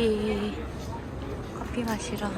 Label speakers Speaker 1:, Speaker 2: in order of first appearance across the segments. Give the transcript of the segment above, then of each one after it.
Speaker 1: 커피 커피 마시러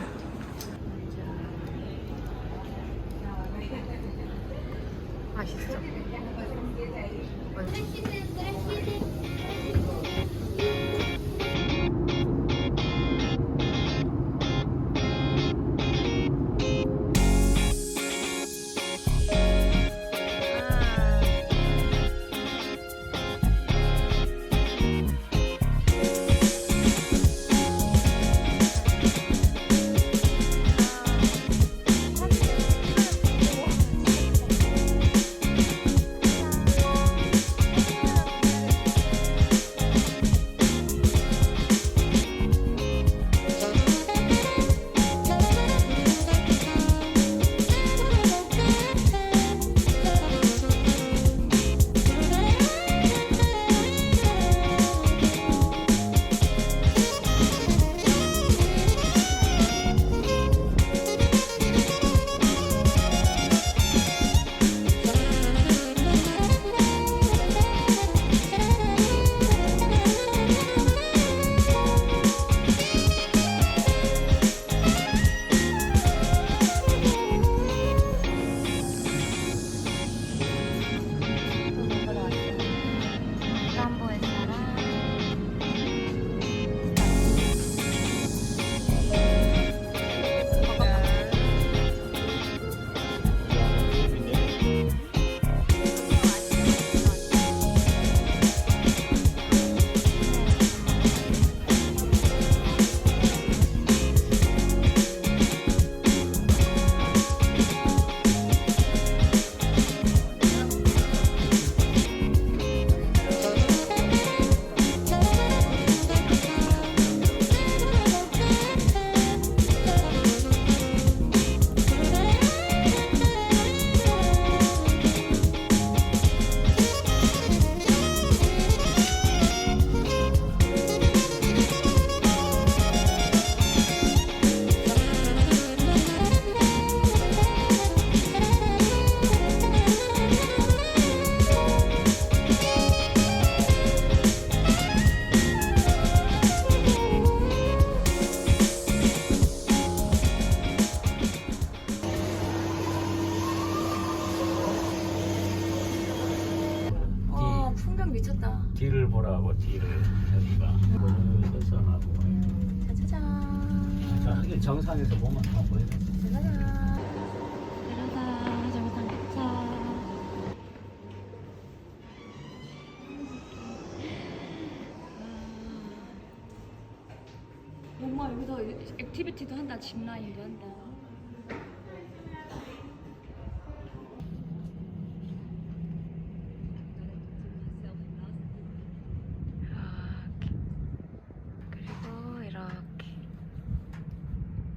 Speaker 2: 엄마 여기서 액티비티도 한다 짚라인도 한다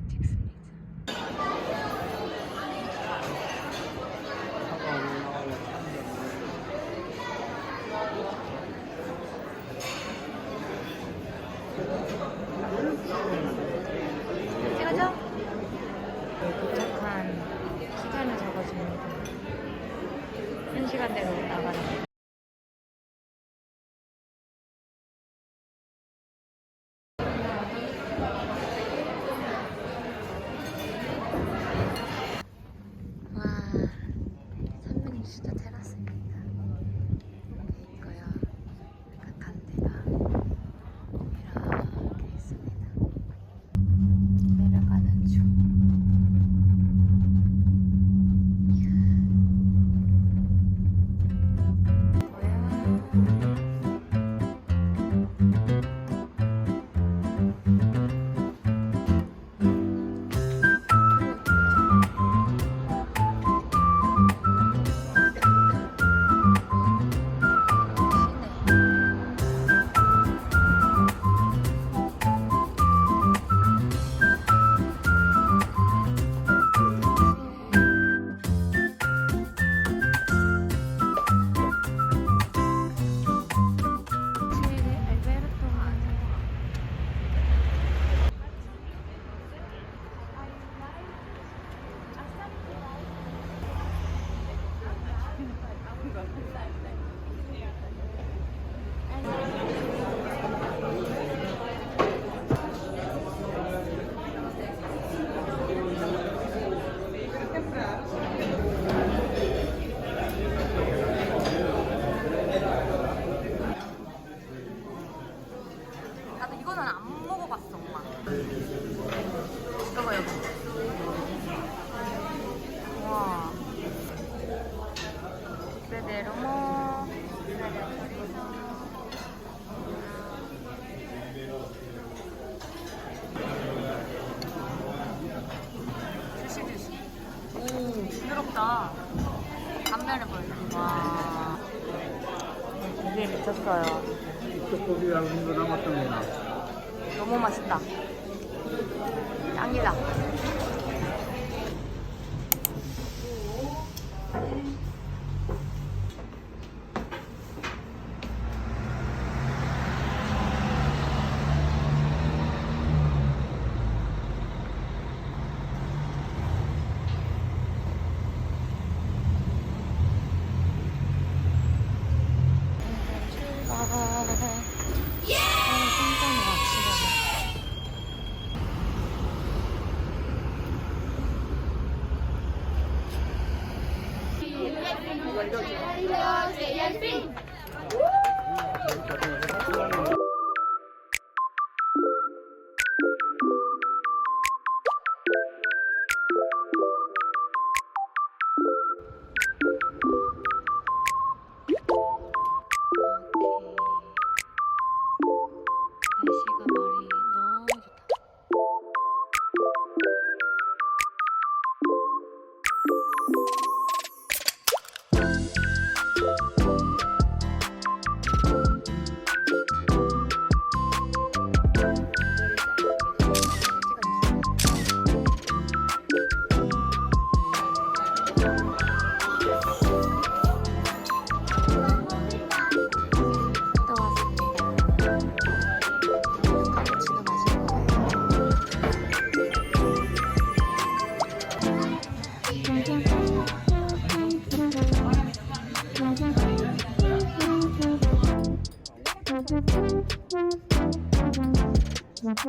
Speaker 1: 찍습니다. 찍어줘. 도착한 시간을 적어줍니다. 한 시간대로 나가는. 판매를 벌리고 와. 고기 미쳤어요.
Speaker 3: 떡고기 얇은 거 남았던 거나.
Speaker 1: 너무 맛있다. 짱이다.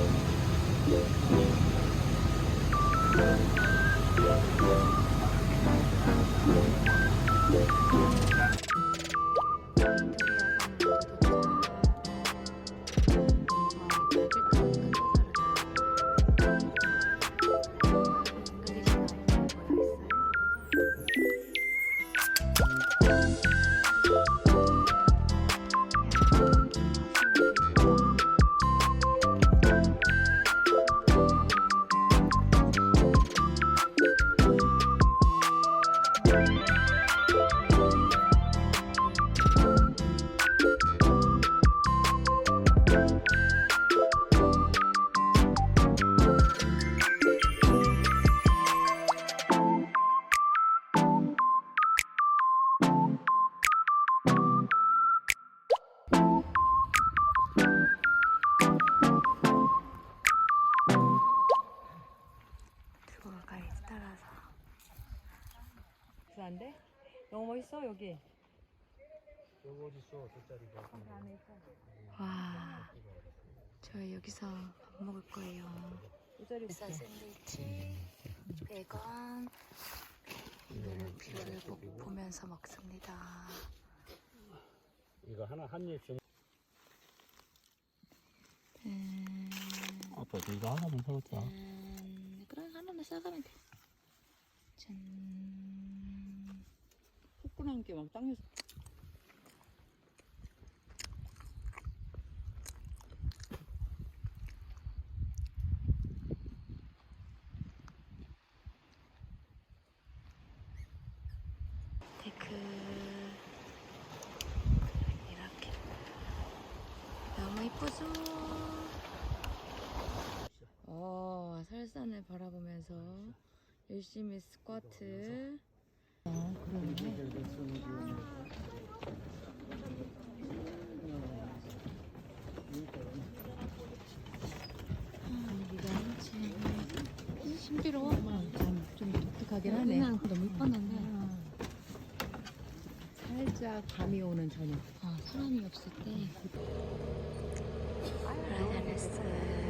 Speaker 1: 들고 따라서.
Speaker 4: 안 돼? 너무 멋있어 여기.
Speaker 3: 저거 어딨어, 돗자리가.
Speaker 1: 와, 저희 여기서 밥 먹을 거예요.
Speaker 4: 돗자리
Speaker 1: 쌀 샌드위치, 베건, 이거를 뷰를 보- 보면서 먹습니다.
Speaker 5: 이거 하나 한 입씩.
Speaker 1: 음,
Speaker 5: 아빠 저 이거 하나만 사왔자.
Speaker 1: 음, 그럼 하나만 싸가면 돼. 짠.
Speaker 4: 후끈한 게막 땅에서.
Speaker 1: 데크. 이렇게. 너무 이쁘죠? 어, 설산을 바라보면서 열심히 스쿼트. 신비로워.
Speaker 4: 좀 독특하긴 하네.
Speaker 1: 너무 이뻤는데.
Speaker 4: 살짝 밤이 오는 저녁.
Speaker 1: 어, 사람이 없을 때 라자레스 나왔고요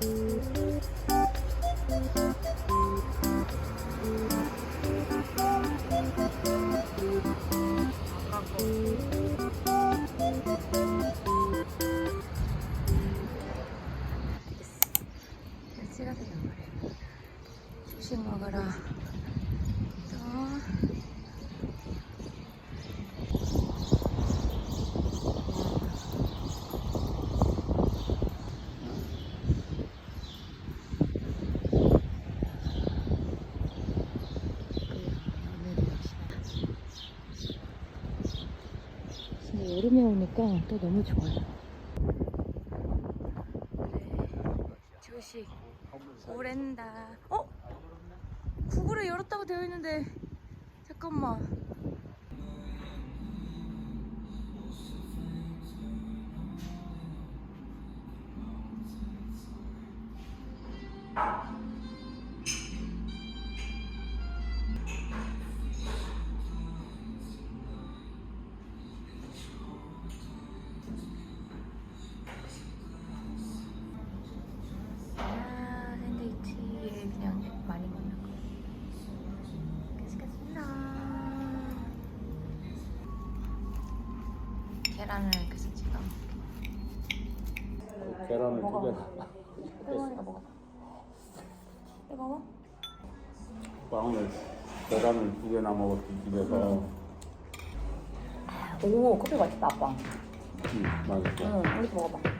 Speaker 1: 돼 여름에 오니까 또 너무 좋아요. 조식 오랜다. 어? 구글에 열었다고 되어 있는데 잠깐만. 계란을
Speaker 5: 두 개나
Speaker 1: 뜨거우니까 먹어. 뜨거워?
Speaker 5: 빵을 계란을 두 개나 먹었지 집에서
Speaker 1: 오, 커피 맛있다, 아빠.
Speaker 5: 응 맛있어
Speaker 1: 응, 우리도 먹어봐.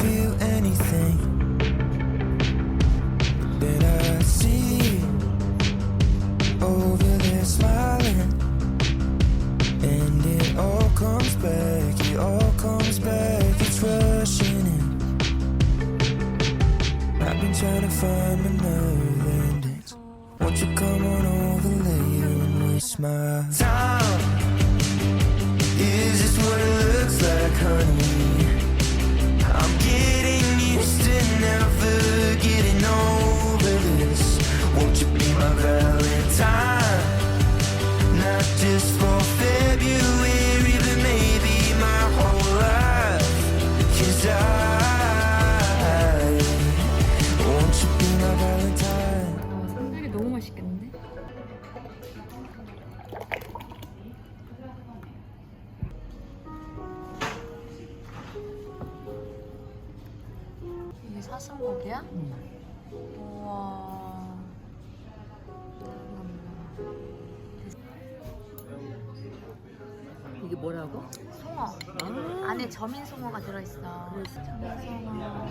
Speaker 6: Feel anything. Then I see over there smiling, and it all comes back, it all comes back, it's rushing in. I've been trying to find my nerve endings. Won't you come on over later and waste my time?
Speaker 1: 이게
Speaker 4: 뭐라고?
Speaker 1: 송어. 안에 점인 송어가 들어있어. 점인 송어.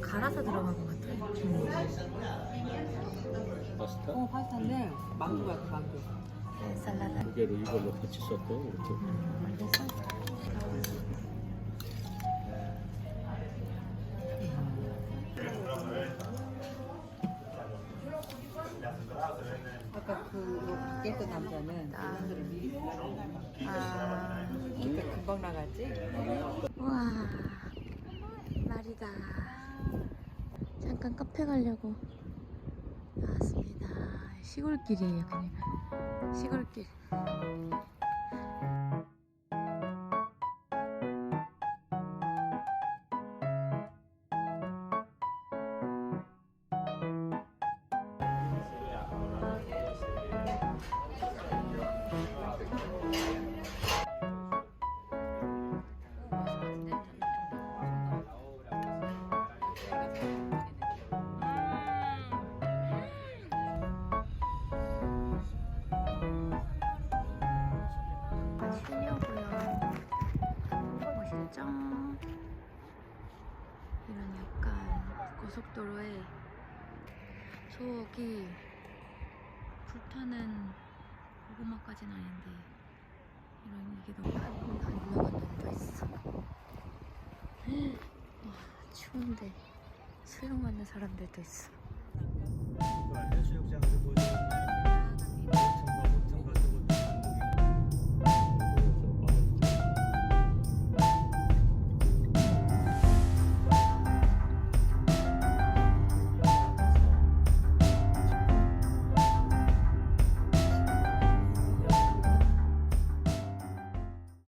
Speaker 1: 갈아서 들어간 것 같아.
Speaker 5: 파스타
Speaker 4: 어 파스타인데 망고 같아.
Speaker 1: 네, 샐러드.
Speaker 5: 이걸로 같이 썼대 이렇게
Speaker 1: 음,
Speaker 4: 아까 그 깨끗 남자는
Speaker 1: 아.
Speaker 4: 사람들이 미리
Speaker 1: 아,
Speaker 4: 그때 금방 나갔지?
Speaker 1: 우와, 말이다. 잠깐 카페 가려고 나왔습니다. 시골길이에요, 그냥. 시골길. 저기 불타는 고구마까지는 아닌데 이런 이게 너무 안, 안 올라간 데가 있어. 와 추운데 수영하는 사람들도 있어.
Speaker 3: 해수욕장에서 뭐